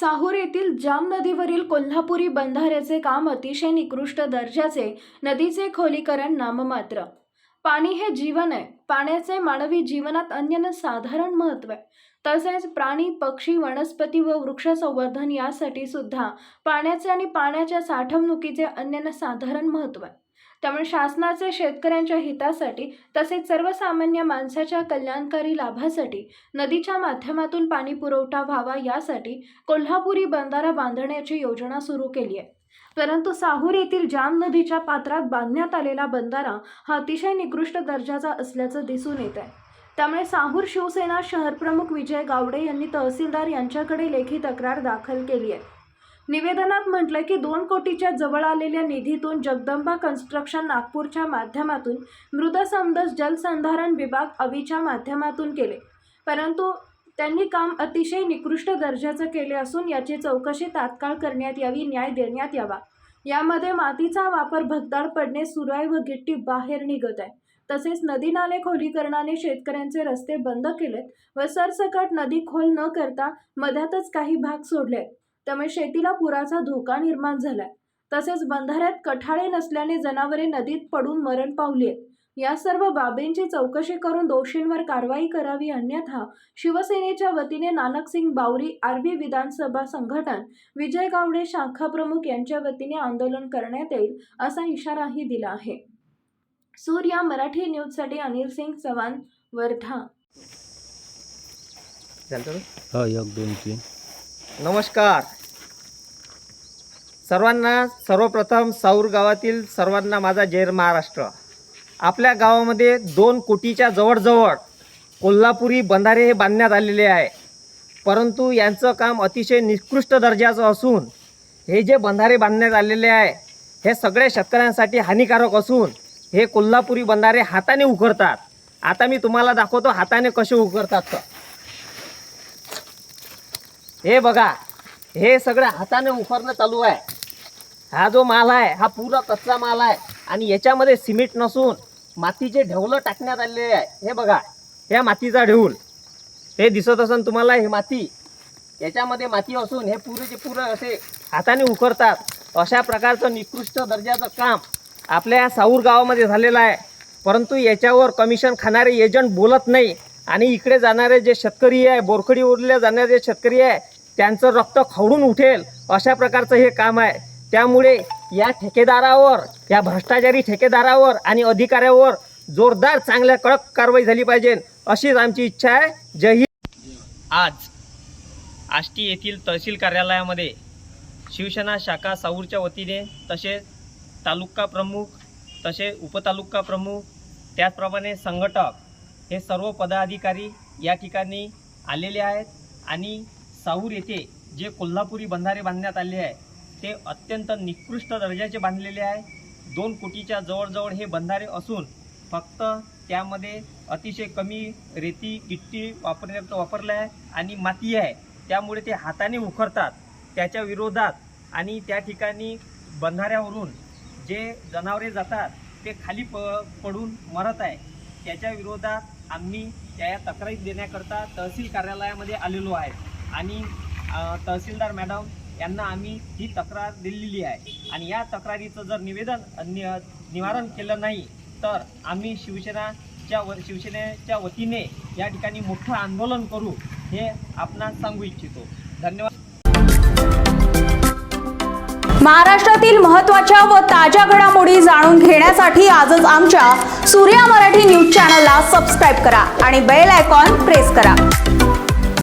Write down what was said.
साहूर येथील जाम नदीवरील कोल्हापुरी बंधाऱ्याचे काम अतिशय निकृष्ट दर्जाचे नदीचे खोलीकरण नाममात्र. पाणी हे जीवन आहे. पाण्याचे मानवी जीवनात अन्यन साधारण महत्त्व आहे. तसेच प्राणी पक्षी वनस्पती व वृक्ष संवर्धन यासाठी सुद्धा पाण्याचे आणि पाण्याच्या साठवणुकीचे अन्यन साधारण महत्त्व आहे. त्यामुळे शासनाचे शेतकऱ्यांच्या हितासाठी तसेच सर्वसामान्य माणसाच्या कल्याणकारी लाभासाठी नदीच्या माध्यमातून पाणी पुरवठा व्हावा यासाठी कोल्हापुरी बंधारा बांधण्याची योजना सुरू केली आहे. परंतु साहूर येथील जाम नदीच्या पात्रात बांधण्यात आलेला बंधारा हा अतिशय निकृष्ट दर्जाचा असल्याचं दिसून येत आहे. त्यामुळे साहूर शिवसेना शहरप्रमुख विजय गावडे यांनी तहसीलदार यांच्याकडे लेखी तक्रार दाखल केली आहे. निवेदनात म्हटलं की दोन कोटीच्या जवळ आलेल्या निधीतून जगदंबा कन्स्ट्रक्शन नागपूरच्या माध्यमातून मृदसंदस जलसंधारण विभाग अवीच्या माध्यमातून केले. परंतु त्यांनी काम अतिशय निकृष्ट दर्जाचं केले असून याची चौकशी तात्काळ करण्यात यावी न्याय देण्यात यावा. यामध्ये मातीचा वापर भगदाड पडणे सुराई व गिट्टी बाहेर निघत आहे. तसेच नदी नाले खोलीकरणाने शेतकऱ्यांचे रस्ते बंद केलेत व सरसकट नदी खोल न करता मध्यातच काही भाग सोडले त्यामुळे शेतीला पुराचा धोका निर्माण झालाय. तसेच बंधाऱ्यात कठाळे नसल्याने जनावरे नदीत पडून मरण पावली आहेत या सर्व बाबींची चौकशी करून दोषींवर कारवाई करावी अन्यथा शिवसेनेच्या वतीने नानकसिंग बावरी आरबी विधानसभा संघटन विजय गावडे शाखा प्रमुख यांच्या वतीने आंदोलन करण्यात येईल असा इशाराही दिला आहे. सूर्या मराठी न्यूजसाठी अनिल सिंग चव्हाण वर्धा? हो नमस्कार. सर्वांना सर्वप्रथम साऊर गावातील सर्वांना माझा जय महाराष्ट्र. आपल्या गावामध्ये दोन कोटीच्या जवळजवळ कोल्हापुरी बंधारे हे बांधण्यात आलेले आहे. परंतु यांचं काम अतिशय निकृष्ट दर्जाचं असून हे जे बंधारे बांधण्यात आलेले आहे हे सगळ्या शेतकऱ्यांसाठी हानिकारक असून हे कोल्हापुरी बंधारे हाताने उकरतात आता मी तुम्हाला दाखवतो हाताने कसे उकरतात तर हे बघा हे सगळं हाताने उफरणं चालू आहे. हा जो माल आहे हा पुरा कच्चा माल आहे. आणि याच्यामध्ये सिमेंट नसून मातीचे ढेवलं टाकण्यात आलेले आहे हे बघा ह्या मातीचा ढेऊल हे दिसत असून तुम्हाला हे माती. याच्यामध्ये माती असून हे पुरेचे पुरं असे हाताने उकरतात अशा प्रकारचं निकृष्ट दर्जाचं काम आपल्या या साऊर गावामध्ये झालेलं आहे. परंतु याच्यावर कमिशन खाणारे एजंट बोलत नाही. आणि इकडे जाणारे जे शेतकरी आहे बोरखडी उरले जाणारे शेतकरी आहे त्यांचं रक्त खवडून उठेल. अशा प्रकारचं हे काम आहे. त्यामुळे या ठेकेदारावर या भ्रष्टाचारी ठेकेदारावर आणि अधिकाऱ्यावर जोरदार चांगल्या कडक कारवाई झाली पाहिजे अशीच आमची इच्छा आहे. जय आज आष्टी येथील तहसील कार्यालयामध्ये शिवसेना शाखा साऊरच्या वतीने तसेच तालुका प्रमुख तसे उपतालुका प्रमुख त्याचप्रमाणे संघटक हे सर्व पदाधिकारी या ठिकाणी आलेले आहेत. आणि साऊर येथे जे कोल्हापुरी बंधारे बांधण्यात आले आहे ते अत्यंत निकृष्ट दर्जाचे बांधलेले आहे. दोन कोटीच्या जवळजवळ हे बंधारे असून फक्त त्यामध्ये अतिशय कमी रेती गिट्टी वापरण्यात वापरलं आहे आणि माती आहे. त्यामुळे ते हाताने उखरतात. त्याच्या विरोधात आणि त्या ठिकाणी बंधाऱ्यावरून जे जनावरे जातात ते खाली प पडून मरत आहे. त्याच्या विरोधात आम्ही त्या तक्रारी देण्याकरता तहसील कार्यालयामध्ये आलेलो आहे. आणि तहसीलदार मॅडम यांना आम्ही ही तक्रार दिलेली आहे. आणि या तक्रारीचं जर निवेदन नि- निवारण केलं नाही तर आम्ही शिवसेनाच्या व शिवसेनेच्या वतीने या ठिकाणी मोठं आंदोलन करू हे आपणास सांगू इच्छितो. धन्यवाद. महाराष्ट्रातील महत्त्वाच्या व ताज्या घडामोडी जाणून घेण्यासाठी आजच आमच्या सूर्या मराठी न्यूज चॅनलला सबस्क्राईब करा आणि बेल आयकॉन प्रेस करा.